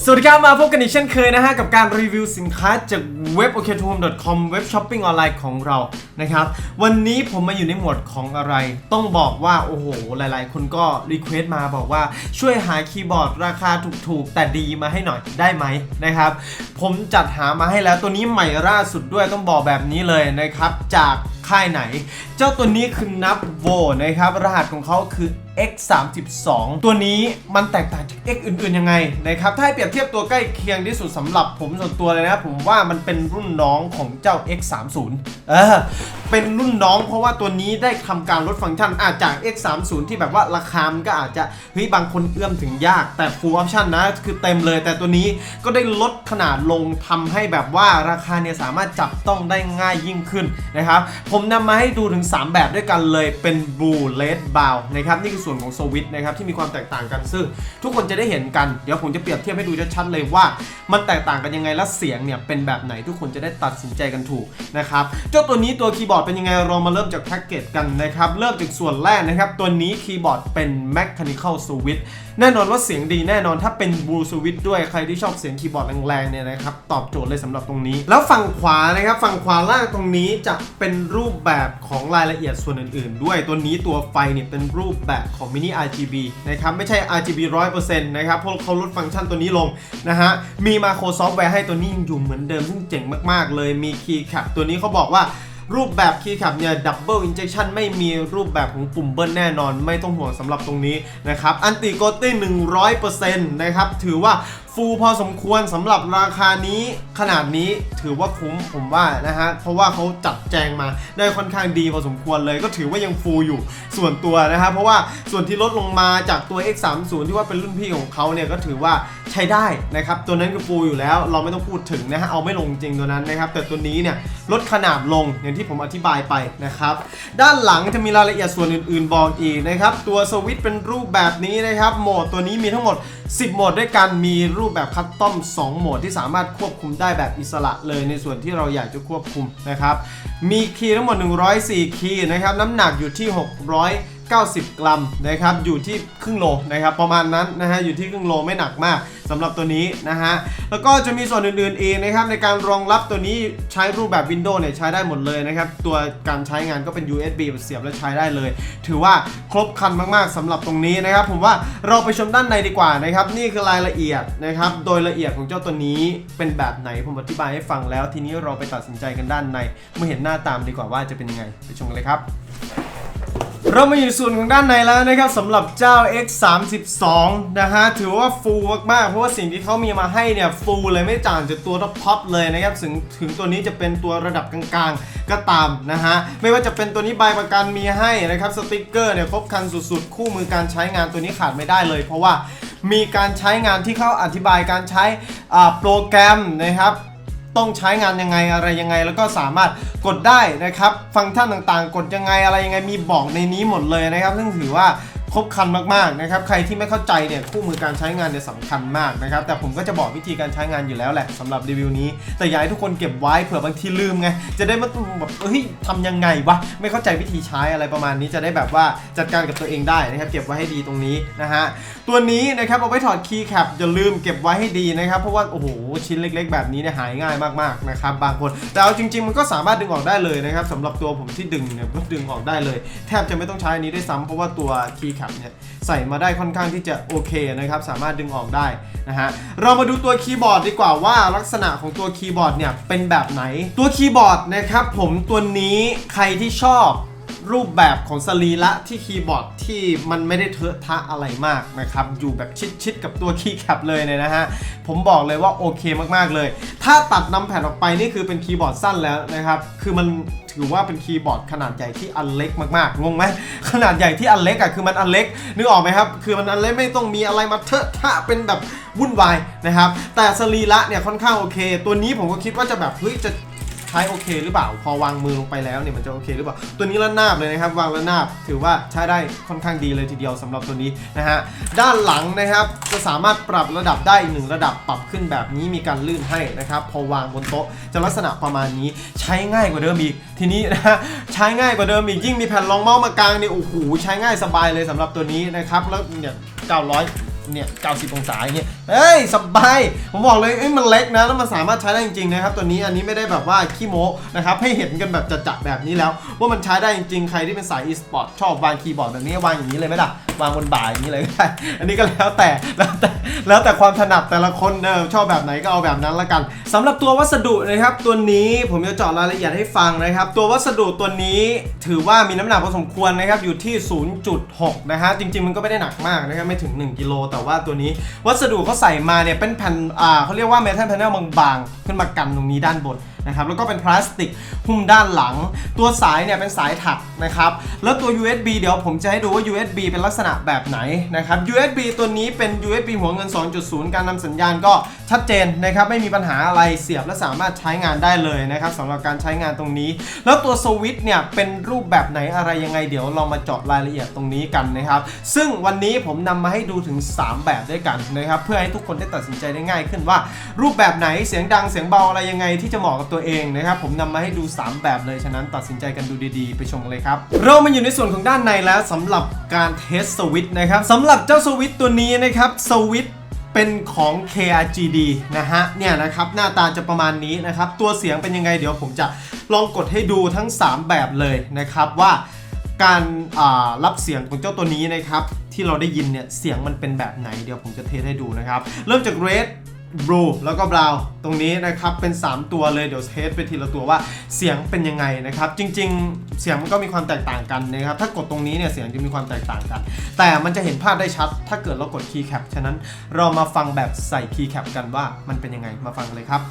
สวัสดีครับมาพบกันอีกเช่นเคยนะฮะ กับการรีวิวสินค้าจากเว็บ o k t o h o m e c o m เว็บช้อปปิ้งออนไลน์ของเรานะครับ วันนี้ผมมาอยู่ในหมวดของอะไร ต้องบอกว่า โอ้โห หลายๆ คนก็รีเควสต์มาบอกว่าช่วยหาคีย์บอร์ดราคาถูกๆ แต่ดีมาให้หน่อยได้ไหมนะครับ ผมจัดหามาให้แล้วตัวนี้ใหม่ล่าสุดด้วยต้องบอกแบบนี้เลยนะครับจากค่ายไหน เจ้าตัวนี้คือนับโวนะครับ รหัสของเขาคือ X32 ตัวนี้มันแตกต่างจาก X อื่น ๆ ยังไงนะครับถ้าให้เปรียบเทียบตัวใกล้เคียงที่สุดสำหรับผมส่วนตัวเลยนะ ผมว่ามันเป็นรุ่นน้องของเจ้า X30 เออเป็นรุ่นน้องเพราะว่าตัวนี้ได้ทำการลดฟังก์ชันอาจจาก X30 ที่แบบว่าราคามันก็อาจจะเฮ้ยบางคนเอื้อมถึงยากแต่ full option นะ คือเต็มเลย แต่ตัวนี้ก็ได้ลดขนาดลงทำให้แบบว่าราคาเนี่ยสามารถจับต้องได้ง่ายยิ่งขึ้นนะครับผมนำมาให้ดูถึง 3 แบบด้วยกันเลยเป็น blue red brown นะครับนี่คือส่วนของสวิตนะครับที่มีความแตกต่างกันซึ่ง ทุกคนจะได้เห็นกันเดี๋ยวผมจะเปรียบเทียบให้ดูชัดๆเลยว่า มันแตกต่างกันยังไงและเสียงเนี่ยเป็นแบบไหนทุกคนจะได้ตัดสินใจกันถูกนะครับเจ้าตัวนี้ตัวคีย์บอร์ดเป็นยังไงเรามาเริ่มจากแพ็กเกจกันนะครับเริ่มจากส่วนแรกนะครับตัวนี้คีย์บอร์ดเป็น mechanical switch แน่นอนว่าเสียงดีแน่นอนถ้าเป็น blue switch ด้วยใครที่ชอบเสียงคีย์บอร์ดแรงๆเนี่ยนะครับตอบโจทย์เลยสำหรับตรงนี้ แล้วฝั่งขวานะครับฝั่งขวาล่างตรงนี้จะเป็นรูปแบบของรายละเอียดส่วนอื่น ๆ ด้วยตัวนี้ตัวไฟเนี่ยเป็นรูปแบบของ mini RGB นะครับไม่ใช่ RGB 100%นะครับเพราะเขาลดฟังก์ชันตัวนี้ลงนะฮะมีมาโครซอฟต์แวร์ให้ตัวนี้ยังอยู่เหมือนเดิมซึ่งเจ๋งมากๆ เลยมีคีย์แคปตัวนี้เขาบอกว่า รูปแบบคีย์แคปเนี่ยดับเบิลอินเจคชันไม่มีรูปแบบของปุ่มเบิ้ลแน่นอน ไม่ต้องห่วงสำหรับตรงนี้นะครับอันติโกตี้100%นะครับถือว่า ฟูพอสมควรสำหรับราคานี้ขนาดนี้ถือว่าคุ้มผมว่านะฮะ เพราะว่าเขาจัดแจงมาได้ค่อนข้างดีพอสมควรเลยก็ถือว่ายังฟูอยู่ส่วนตัวนะครับเพราะว่าส่วนที่ลดลงมาจากตัว X30 ที่ว่าเป็นรุ่นพี่ของเขาเนี่ยก็ถือว่าใช้ได้นะครับ ตัวนั้นคือฟูอยู่แล้วเราไม่ต้องพูดถึงนะฮะ เอาไม่ลงจริงตัวนั้นนะครับ แต่ตัวนี้เนี่ยลดขนาดลงอย่างที่ผมอธิบายไปนะครับ ด้านหลังจะมีรายละเอียดส่วนอื่น ๆ บอกอีกนะครับ ตัวสวิตช์เป็นรูปแบบนี้นะครับโหมดตัวนี้มีทั้งหมด 10โหมดด้วยกันมีรููปแบบคัสตอม2โหมดที่สามารถควบคุมได้แบบอิสระเลยในส่วนที่เราอยากจะควบคุมนะครับ มีคีย์ทั้งหมด 104 คีย์นะครับ น้ำหนักอยู่ที่ 90 กรัมนะครับอยู่ที่ครึ่งโลนะครับประมาณนั้นนะฮะอยู่ที่ครึ่งโลไม่หนักมากสำหรับตัวนี้นะฮะแล้วก็จะมีส่วนอื่นๆเองนะครับในการรองรับตัวนี้ใช้รูปแบบ Windows เนี่ยใช้ได้หมดเลยนะครับตัวการใช้งานก็เป็น USB เสียบแล้วใช้ได้เลย ถือว่าครบครันมากๆสำหรับตรงนี้นะครับ ผมว่าเราไปชมด้านในดีกว่านะครับนี่คือรายละเอียดนะครับโดยละเอียดของเจ้าตัวนี้เป็นแบบไหนผมอธิบายให้ฟังแล้ว ทีนี้เราไปตัดสินใจกันด้านในเมื่อเห็นหน้าตามดีกว่าว่าจะเป็นยังไงไปชมกันเลยครับ เรามาอยู่ส่วนของด้านในแล้วนะครับสำหรับเจ้า X32 นะฮะถือว่าฟูลมากๆ เพราะว่าสิ่งที่เขามีมาให้เนี่ยฟูลเลยไม่ต่างจากตัวท็อปเลยนะครับถึงถึงตัวนี้จะเป็นตัวระดับกลางๆ ก็ตามนะฮะไม่ว่าจะเป็นตัวนี้ใบประกันมีให้นะครับสติกเกอร์เนี่ยครบครันสุดๆ คู่มือการใช้งานตัวนี้ขาดไม่ได้เลย เพราะว่ามีการใช้งานที่เขาอธิบายการใช้อ่าโปรแกรมนะครับ ต้องใช้งานยังไงอะไรยังไง แล้วก็สามารถกดได้นะครับ ฟังก์ชันต่างๆ กดยังไงอะไรยังไงมีบอกในนี้หมดเลยนะครับ ซึ่งถือว่า ครบครันมากๆนะครับใครที่ไม่เข้าใจเนี่ยคู่มือการใช้งานเนี่ยสำคัญมากนะครับแต่ผมก็จะบอกวิธีการใช้งานอยู่แล้วแหละสำหรับรีวิวนี้ แต่อยากให้ทุกคนเก็บไว้เผื่อบางทีลืมไงจะได้ม่ต้องแบบเฮ้ยทำยังไงวะไม่เข้าใจวิธีใช้อะไรประมาณนี้จะได้แบบว่าจัดการกับตัวเองได้นะครับเก็บไว้ให้ดีตรงนี้นะฮะตัวนี้นะครับเอาไว้ถอดคีย์แคปอย่าลืมเก็บไว้ให้ดีนะครับเพราะว่าโอ้โหชิ้นเล็ก ๆ แบบนี้เนี่ยหายง่ายมากๆนะครับบางคนแต่เอาจริง ๆ มันก็สามารถดึงออกได้เลยนะครับสำหรับตัวผมที่ดึงเนี่ยก็ดึงออกได้เลย แทบจะไม่ต้องใช้อันนี้ด้วยซ้ำเพราะว่าตัวคีย์แคปเนี่ยใส่มาได้ค่อนข้างที่จะโอเคนะครับ สามารถดึงออกได้นะฮะ เรามาดูตัวคีย์บอร์ดดีกว่าว่าลักษณะของตัวคีย์บอร์ดเนี่ยเป็นแบบไหน ตัวคีย์บอร์ดนะครับผมตัวนี้ใครที่ชอบ รูปแบบของสรีระที่คีย์บอร์ดที่มันไม่ได้เทอะทะอะไรมากนะครับ อยู่แบบชิดๆกับตัวคีย์แคปเลยเนี่ยนะฮะ ผมบอกเลยว่าโอเคมากๆเลย ถ้าตัดนำแผ่นออกไปนี่คือเป็นคีย์บอร์ดสั้นแล้วนะครับ คือมันถือว่าเป็นคีย์บอร์ดขนาดใหญ่ที่อันเล็กมากๆ งงไหมขนาดใหญ่ที่อันเล็กอะคือมันอันเล็ก นึกออกไหมครับ คือมันอันเล็กไม่ต้องมีอะไรมาเทอะทะเป็นแบบวุ่นวายนะครับ แต่สรีระเนี่ยค่อนข้างโอเค ตัวนี้ผมก็คิดว่าจะแบบเฮ้ยจะ ใช้โอเคหรือเปล่า พอวางมือลงไปแล้วเนี่ยมันจะโอเคหรือเปล่า ตัวนี้ระนาบเลยนะครับ วางระนาบถือว่าใช้ได้ค่อนข้างดีเลยทีเดียวสำหรับตัวนี้นะฮะ ด้านหลังนะครับจะสามารถปรับระดับได้อีกหนึ่งระดับปรับขึ้นแบบนี้มีการลื่นให้นะครับ พอวางบนโต๊ะจะลักษณะประมาณนี้ใช้ง่ายกว่าเดิมอีก ทีนี้นะฮะใช้ง่ายกว่าเดิมอีกยิ่งมีแผ่นรองเมาส์มากลางเนี่ยโอ้โหใช้ง่ายสบายเลยสำหรับตัวนี้นะครับแล้วเนี่ย900 เนี่ย 90 องศาอย่างเงี้ยเอ้ยสบาย ผมบอกเลยเอ้ยมันเล็กนะ แล้วมันสามารถใช้ได้จริงๆนะครับ ตัวนี้อันนี้ไม่ได้แบบว่าขี้โม้นะครับ ให้เห็นกันแบบจะๆแบบนี้แล้ว ว่ามันใช้ได้จริงๆ ใครที่เป็นสาย e-sport ชอบวางคีย์บอร์ดแบบนี้วางอย่างนี้เลยไหมล่ะ วางบนบ่ายอย่างนี้เลยก็ได้ อันนี้ก็แล้วแต่ แล้วแต่ แล้วแต่ความถนัดแต่ละคนเออชอบแบบไหนก็เอาแบบนั้นละกันสำหรับตัววัสดุนะครับ ตัวนี้ผมจะเจาะรายละเอียดให้ฟังนะครับ ตัววัสดุตัวนี้ถือว่ามีน้ำหนักพอสมควรนะครับ อยู่ที่ 0.6 นะฮะ จริง ๆ มันก็ไม่ได้หนักมากนะครับ ไม่ถึง 1กิโลแต่ว่าตัวนี้ วัสดุเขาใส่มาเนี่ยเป็นแผ่นอ่าเขาเรียกว่าเมทัลแพนเนลบางๆ ขึ้นมากันตรงนี้ด้านบน นะครับแล้วก็เป็นพลาสติกหุ้มด้านหลัง ตัวสายเนี่ยเป็นสายถักนะครับแล้วตัว USB เดี๋ยวผมจะให้ดูว่า USB เป็นลักษณะแบบไหนนะครับ USB ตัวนี้เป็น USB หัวเงิน 2.0 การนำสัญญาณก็ชัดเจนนะครับไม่มีปัญหาอะไรเสียบและสามารถใช้งานได้เลยนะครับสำหรับการใช้งานตรงนี้ แล้วตัวสวิตช์เนี่ยเป็นรูปแบบไหนอะไรยังไงเดี๋ยวเรามาเจาะรายละเอียดตรงนี้กันนะครับ ซึ่งวันนี้ผมนำมาให้ดูถึง 3 แบบด้วยกันนะครับเพื่อให้ทุกคนได้ตัดสินใจได้ง่ายขึ้นว่า รูปแบบไหนเสียงดังเสียงเบาอะไรยังไงที่จะเหมาะกับตัวเองนะครับ ผมนำมาให้ดู 3 แบบเลย ฉะนั้นตัดสินใจกันดูดีๆ ไปชมกันเลยครับ เรามาอยู่ในส่วนของด้านในแล้วสำหรับการเทสสวิตนะครับสำหรับเจ้าสวิตตัวนี้นะครับสวิตเป็นของ KRGD นะฮะ เนี่ยนะครับ หน้าตาจะประมาณนี้นะครับ ตัวเสียงเป็นยังไงเดี๋ยวผมจะลองกดให้ดูทั้ง 3 แบบเลยนะครับว่าการรับเสียงของเจ้าตัวนี้นะครับ ที่เราได้ยินเนี่ย เสียงมันเป็นแบบไหน เดี๋ยวผมจะเทสให้ดูนะครับ เริ่มจาก Red Blue แล้วก็ Brown ตรงนี้นะครับเป็น 3 ตัวเลยเดี๋ยวเทสไปทีละตัวว่าเสียงเป็นยังไงนะครับ จริงๆ เสียงมันก็มีความแตกต่างกันนะครับ ถ้ากดตรงนี้เนี่ยเสียงจะมีความแตกต่างกัน แต่มันจะเห็นภาพได้ชัด ถ้าเกิดเรากด Key Cap ฉะนั้นเรามาฟังแบบใส่ Key Cap กันว่ามันเป็นยังไงมาฟังเลยครับ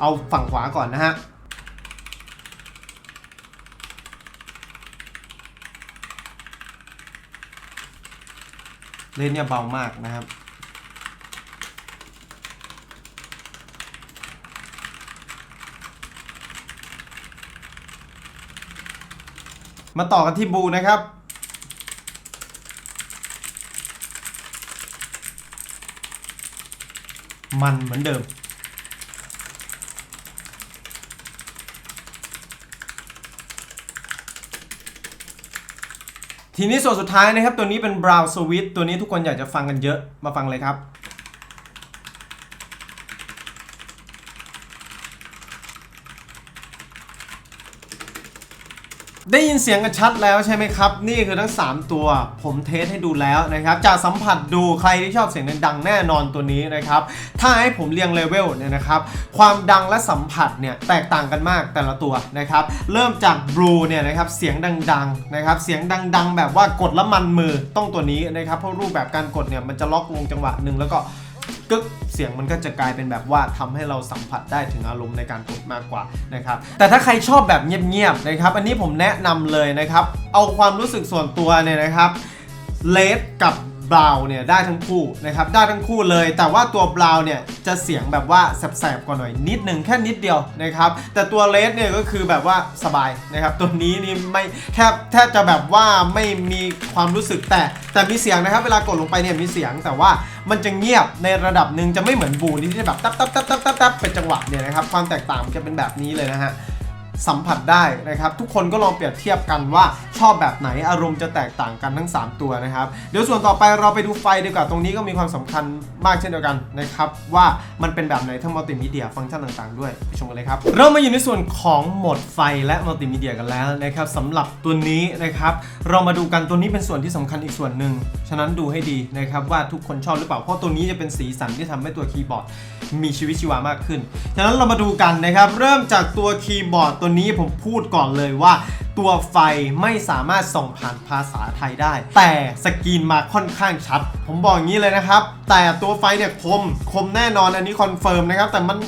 เอาฝั่งขวาก่อนนะฮะเลนเนี่ยเบามากนะครับ มาต่อกันที่บูนะครับ มันเหมือนเดิม ทีนี้ส่วนสุดท้ายนะครับ ตัวนี้เป็น Brown Sweet ตัวนี้ทุกคนอยากจะฟังกันเยอะมาฟังเลยครับ ได้ยิน เสียงกันชัดแล้วใช่ไหมครับ นี่คือทั้ง 3 ตัวผมเทสให้ดูแล้วนะครับจะสัมผัสดูใครที่ชอบเสียงดังแน่นอนตัวนี้นะครับ ถ้าให้ผมเรียงเลเวลเนี่ยนะครับ ความดังและสัมผัสเนี่ยแตกต่างกันมากแต่ละตัวนะครับ เริ่มจากบลูเนี่ยนะครับเสียงดังๆนะครับเสียงดังๆ แบบว่ากดแล้วมันมือต้องตัวนี้นะครับเพราะรูปแบบการกดเนี่ยมันจะล็อกวงจังหวะหนึ่งแล้วก็ กึกเสียงมันก็จะกลายเป็นแบบว่าทำให้เราสัมผัสได้ถึงอารมณ์ในการกดมากกว่านะครับแต่ถ้าใครชอบแบบเงียบๆนะครับอันนี้ผมแนะนำเลยนะครับเอาความรู้สึกส่วนตัวเนี่ยนะครับเลดกับ บราวเนี่ยได้ทั้งคู่นะครับได้ทั้งคู่เลย แต่ว่าตัวบราวเนี่ยจะเสียงแบบว่าแสบๆกว่าหน่อยนิดนึงแค่นิดเดียวนะครับแต่ตัวเลดเนี่ยก็คือแบบว่าสบายนะครับตัวนี้นี่ไม่แทบแทบจะแบบว่าไม่มีความรู้สึกแต่แต่มีเสียงนะครับเวลากดลงไปเนี่ยมีเสียงแต่ว่ามันจะเงียบในระดับหนึ่งจะไม่เหมือนบูนี่ที่จะแบบตับตับตับตับตับตับเป็นจังหวะเนี่ยนะครับความแตกต่างจะเป็นแบบนี้เลยนะฮะ สัมผัสได้นะครับ ทุกคนก็ลองเปรียบเทียบกันว่าชอบแบบไหนอารมณ์จะแตกต่างกันทั้ง 3 ตัวนะครับ เดี๋ยวส่วนต่อไปเราไปดูไฟดีกว่าตรงนี้ก็มีความสำคัญมากเช่นเดียวกันนะครับ ว่ามันเป็นแบบไหนทั้งมัลติมีเดียฟังก์ชันต่างๆ ด้วย ไปชมกันเลยครับ เรามาอยู่ในส่วนของโหมดไฟและมัลติมีเดียกันแล้วนะครับสำหรับตัวนี้นะครับเรามาดูกันตัวนี้เป็นส่วนที่สำคัญอีกส่วนหนึ่งฉะนั้นดูให้ดีนะครับว่าทุกคนชอบหรือเปล่าเพราะตัวนี้จะเป็นสีสันที่ทำให้ตัวคีย์บอร์ดมีชีวิตชีวามากขึ้น ฉะนั้นเรามาดูกันนะครับเริ่มจากตัวคีย์บอร์ดตัวนี้ผมพูดก่อนเลยว่า ตัวไฟไม่สามารถส่งผ่านภาษาไทยได้ แต่สกรีนมาค่อนข้างชัด ผมบอกอย่างนี้เลยนะครับ แต่ตัวไฟเนี่ยคมคมแน่นอนอันนี้คอนเฟิร์มนะครับแต่มัน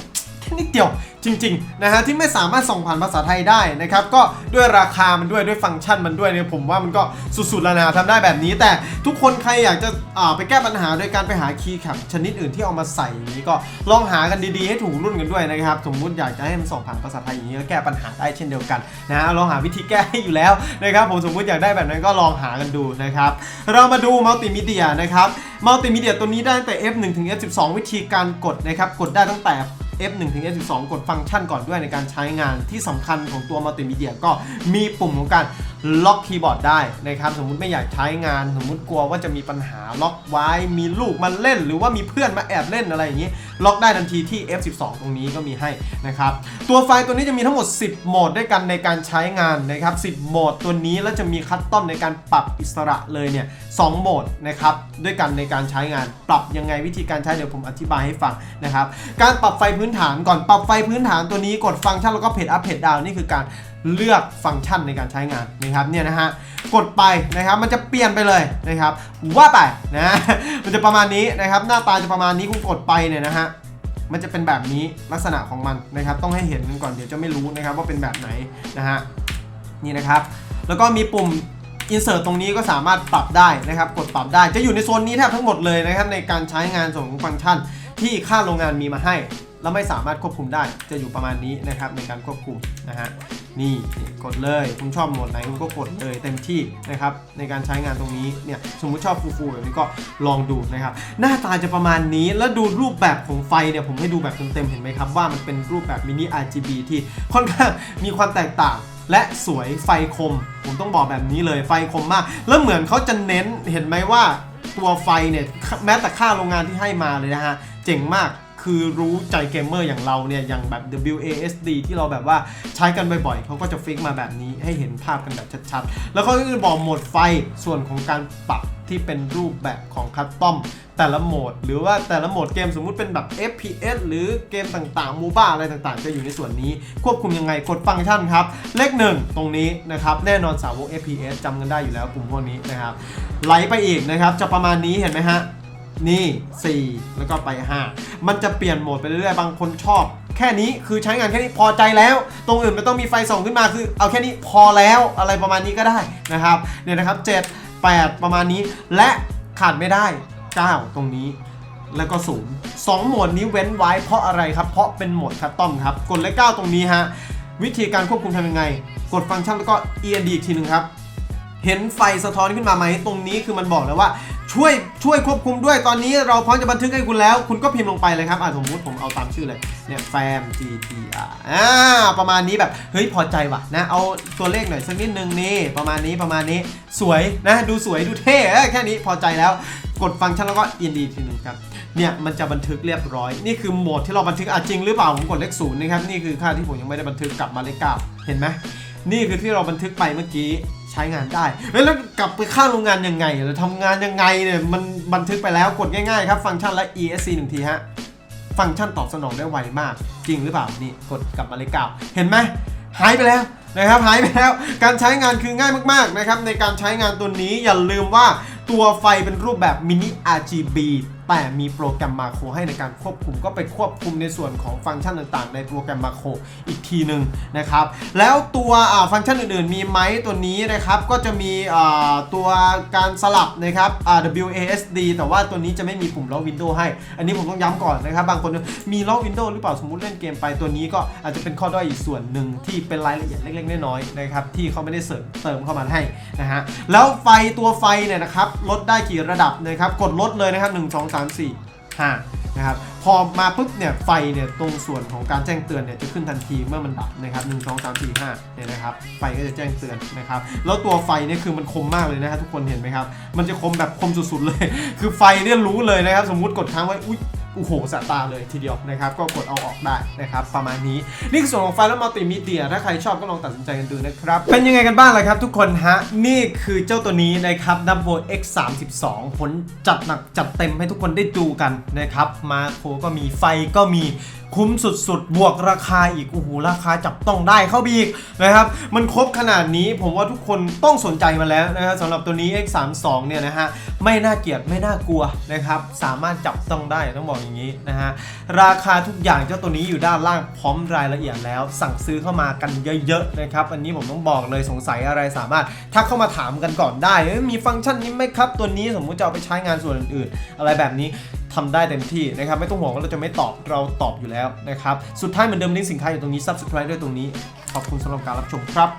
แค่นิดเดียวจริงๆนะฮะที่ไม่สามารถส่งผ่านภาษาไทยได้นะครับก็ด้วยราคามันด้วยด้วยฟังก์ชันมันด้วยเนี่ยผมว่ามันก็สุดๆแล้วนะทำได้แบบนี้ แต่ทุกคนใครอยากจะอ่าไปแก้ปัญหาโดยการไปหาคีย์แคปชนิดอื่นที่เอามาใส่อย่างนี้ก็ลองหากันดีๆให้ถูกรุ่นกันด้วยนะครับสมมุติอยากจะให้มันส่งผ่านภาษาไทยอย่างนี้ก็แก้ปัญหาได้เช่นเดียวกันนะฮะลองหาวิธีแก้ให้อยู่แล้วนะครับผมสมมุติอยากได้แบบนั้นก็ลองหากันดูนะครับเรามาดูมัลติมีเดียนะครับมัลติมีเดียตัวนี้ได้ตั้งแต่ F1 ถึง F12 วิธีการกดนะครับกดได้ตั้งแต่ F1 ถึง F12 กดฟังก์ชันก่อนด้วยในการใช้งานที่สำคัญของตัวมัลติมีเดียก็มีปุ่มของการ ล็อกคีย์บอร์ดได้นะครับ สมมุติไม่อยากใช้งาน สมมุติกลัวว่าจะมีปัญหาล็อกไว้ มีลูกมาเล่น หรือว่ามีเพื่อนมาแอบเล่นอะไรอย่างนี้ ล็อกได้ทันทีที่ F12 ตรงนี้ก็มีให้นะครับ ตัวไฟล์ตัวนี้จะมีทั้งหมด 10 โหมดด้วยกันในการใช้งานนะครับ 10 โหมดตัวนี้แล้วจะมีคัสตอมในการปรับอิสระเลยเนี่ยสโหมดนะครับด้วยกันในการใช้งาน ปรับยังไงวิธีการใช้เดี๋ยวผมอธิบายให้ฟังนะครับ การปรับไฟพื้นฐานก่อนปรับไฟพื้นฐานตัวนี้กดฟังก์ชันแล้วก็เพจอัพเพจดาวนี่คือการ เลือกฟังก์ชันในการใช้งานนะครับเนี่ยนะฮะกดไปนะครับมันจะเปลี่ยนไปเลยนะครับว่าไปนะมันจะประมาณนี้นะครับหน้าตาจะประมาณนี้คุณกดไปเนี่ยนะฮะมันจะเป็นแบบนี้ลักษณะของมันนะครับต้องให้เห็นกันก่อนเดี๋ยวจะไม่รู้นะครับว่าเป็นแบบไหนนะฮะนี่นะครับ แล้วก็มีปุ่ม insert ตรงนี้ก็สามารถปรับได้นะครับ กดปรับได้จะอยู่ในโซนนี้แทบทั้งหมดเลยนะครับในการใช้งานส่วนของฟังก์ชัน ที่ค่าโรงงานมีมาให้ แล้วไม่สามารถควบคุมได้ จะอยู่ประมาณนี้นะครับในการควบคุมนะฮะ นี่กดเลยคุณชอบโหมดไหนคุณก็กดเลยเต็มที่นะครับในการใช้งานตรงนี้เนี่ยสมมุติชอบฟูๆแบบนี้ก็ลองดูนะครับหน้าตาจะประมาณนี้แล้วดูรูปแบบของไฟเนี่ยผมให้ดูแบบเต็มๆเห็นไหมครับว่ามันเป็นรูปแบบมินิ RGB ที่ค่อนข้างมีความแตกต่างและสวยไฟคม ผมต้องบอกแบบนี้เลยไฟคมมาก แล้วเหมือนเขาจะเน้นเห็นไหมว่าตัวไฟเนี่ยแม้แต่ค่าโรงงานที่ให้มาเลยนะฮะ เจ๋งมาก คือรู้ใจเกมเมอร์อย่างเราเนี่ยอย่างแบบ WASD ที่เราแบบว่าใช้กันบ่อยๆเขาก็จะฟิกมาแบบนี้ให้เห็นภาพกันแบบชัดๆ แล้วเขาก็จะบอกโหมดไฟส่วนของการปรับที่เป็นรูปแบบของคัสตอมแต่ละโหมด หรือว่าแต่ละโหมดเกมสมมุติเป็นแบบ FPS หรือเกมต่างๆ มูบ้าอะไรต่างๆ จะอยู่ในส่วนนี้ ควบคุมยังไงกดฟังก์ชันครับ เลขหนึ่งตรงนี้นะครับ แน่นอนสาวก FPS จำกันได้อยู่แล้วกลุ่มพวกนี้นะครับ ไหลไปอีกนะครับ จะประมาณนี้เห็นไหมฮะ นี่ 4 แล้วก็ไป 5 มันจะเปลี่ยนโหมดไปเรื่อยๆ บางคนชอบ แค่นี้คือใช้งานแค่นี้พอใจแล้ว ตรงอื่นไม่ต้องมีไฟส่องขึ้นมาคือ เอาแค่นี้พอแล้วอะไรประมาณนี้ก็ได้นะครับเนี่ยนะครับ 7 8 ประมาณนี้ และขาดไม่ได้ 9 ตรงนี้แล้วก็ศูนย์สองโหมดนี้เว้นไว้เพราะอะไรครับ เพราะเป็นโหมดคัสตอมครับกดเลข9ตรงนี้ฮะ วิธีการควบคุมทำยังไง กดฟังก์ชันแล้วก็ END อีกทีหนึ่งครับ เห็นไฟสะท้อนขึ้นมาไหมตรงนี้คือมันบอกแล้วว่า ช่วยช่วยควบคุมด้วยตอนนี้เราพร้อมจะบันทึกให้คุณแล้ว คุณก็พิมพ์ลงไปเลยครับอะสมมติผมเอาตามชื่อเลยเนี่ยแฟม GTR อ่าประมาณนี้แบบเฮ้ยพอใจว่ะนะเอาตัวเลขหน่อยสักนิดนึงนี่ประมาณนี้ประมาณนี้สวยนะดูสวยดูเท่แค่นี้พอใจแล้วกดฟังก์ชันแล้วก็ END ทีหนึงครับเนี่ยมันจะบันทึกเรียบร้อย นี่คือโหมดที่เราบันทึกอะจริงหรือเปล่าผมกดเลขศูนย์นะครับนี่คือค่าที่ผมยังไม่ได้บันทึกกลับมาเลขเก้าเห็นไหมนี่คือที่เราบันทึกไปเมื่อกี้ ใช้งานได้เฮ้ยแล้วกลับไปค่าโรงงานยังไงเราทำงานยังไงเนี่ยมันบันทึกไปแล้วกดง่ายๆครับ ฟังก์ชันและ ESC หนึ่งทีฮะฟังก์ชันตอบสนองได้ไวมาก จริงหรือเปล่านี่กดกลับมาเลขเก้าเห็นไหมหายไปแล้วนะครับหายไปแล้วการใช้งานคือง่ายมากๆนะครับในการใช้งานตัวนี้อย่าลืมว่าตัวไฟเป็นรูปแบบมินิ RGB แต่มีโปรแกรมมาโครให้ในการควบคุมก็ไปควบคุมในส่วนของฟังก์ชันต่างๆ ในโปรแกรมมาโครอีกทีหนึ่งนะครับ แล้วตัวฟังก์ชันอื่นๆ มีไหมตัวนี้นะครับ ก็จะมีตัวการสลับนะครับอ่า WASD แต่ว่าตัวนี้จะไม่มีปุ่มล็อกวินโดว์ให้ อันนี้ผมต้องย้ำก่อนนะครับ บางคนมีล็อกวินโดว์หรือเปล่าสมมติเล่นเกมไปตัวนี้ก็อาจจะเป็นข้อด้อยอีกส่วนหนึ่งที่เป็นรายละเอียดเล็ก ๆ น้อยๆนะครับที่เขาไม่ได้เสริมเติมเข้ามาให้นะฮะแล้วไฟตัวไฟเนี่ยนะครับลดได้กี่ระดับนะครับกดลดเลยนะครับ1 2 3 4 5นะครับพอมาปุ๊บเนี่ยไฟเนี่ยตรงส่วนของการแจ้งเตือนเนี่ยจะขึ้นทันทีเมื่อมันดับนะครับ1 2 3 4 5เนี่ยนะครับไฟก็จะแจ้งเตือนนะครับแล้วตัวไฟเนี่ยคือมันคมมากเลยนะฮะทุกคนเห็นไหมครับมันจะคมแบบคมสุดๆเลย คือไฟเนี่ยรู้เลยนะครับสมมุติกดค้างไว้อุ้ย โอ้โหสะตาเลยทีเดียวนะครับ ก็กดเอาออกได้นะครับ ประมาณนี้ นี่คือส่วนของไฟล์และมัลติมีเดีย ถ้าใครชอบก็ลองตัดสินใจกันดูนะครับ เป็นยังไงกันบ้างล่ะครับทุกคนฮะ นี่คือเจ้าตัวนี้นะครับ Double X 3 2ผลจัดหนักจัดเต็มให้ทุกคนได้ดูกันนะครับ มาโคก็มีไฟก็มี คุ้มสุดๆ บวกราคาอีกโอ้โหราคาจับต้องได้เข้าไปอีกนะครับมันครบขนาดนี้ผมว่าทุกคนต้องสนใจมาแล้วนะครับสำหรับตัวนี้ X 3 2 เนี่ยนะฮะไม่น่าเกลียดไม่น่ากลัวนะครับสามารถจับต้องได้ต้องบอกอย่างนี้นะฮะราคาทุกอย่างเจ้าตัวนี้อยู่ด้านล่างพร้อมรายละเอียดแล้ว สั่งซื้อเข้ามากันเยอะๆนะครับอันนี้ผมต้องบอกเลยสงสัยอะไรสามารถทักเข้ามาถามกันก่อนได้มีฟังก์ชันนี้ไหมครับตัวนี้สมมุติจะเอาไปใช้งานส่วนอื่นๆ อะไรแบบนี้ ทำได้เต็มที่นะครับ ไม่ต้องห่วงว่าเราจะไม่ตอบเราตอบอยู่แล้วนะครับ สุดท้ายเหมือนเดิมลิงก์สินค้าอยู่ตรงนี้ subscribe ด้วยตรงนี้ ขอบคุณสำหรับการรับชมครับ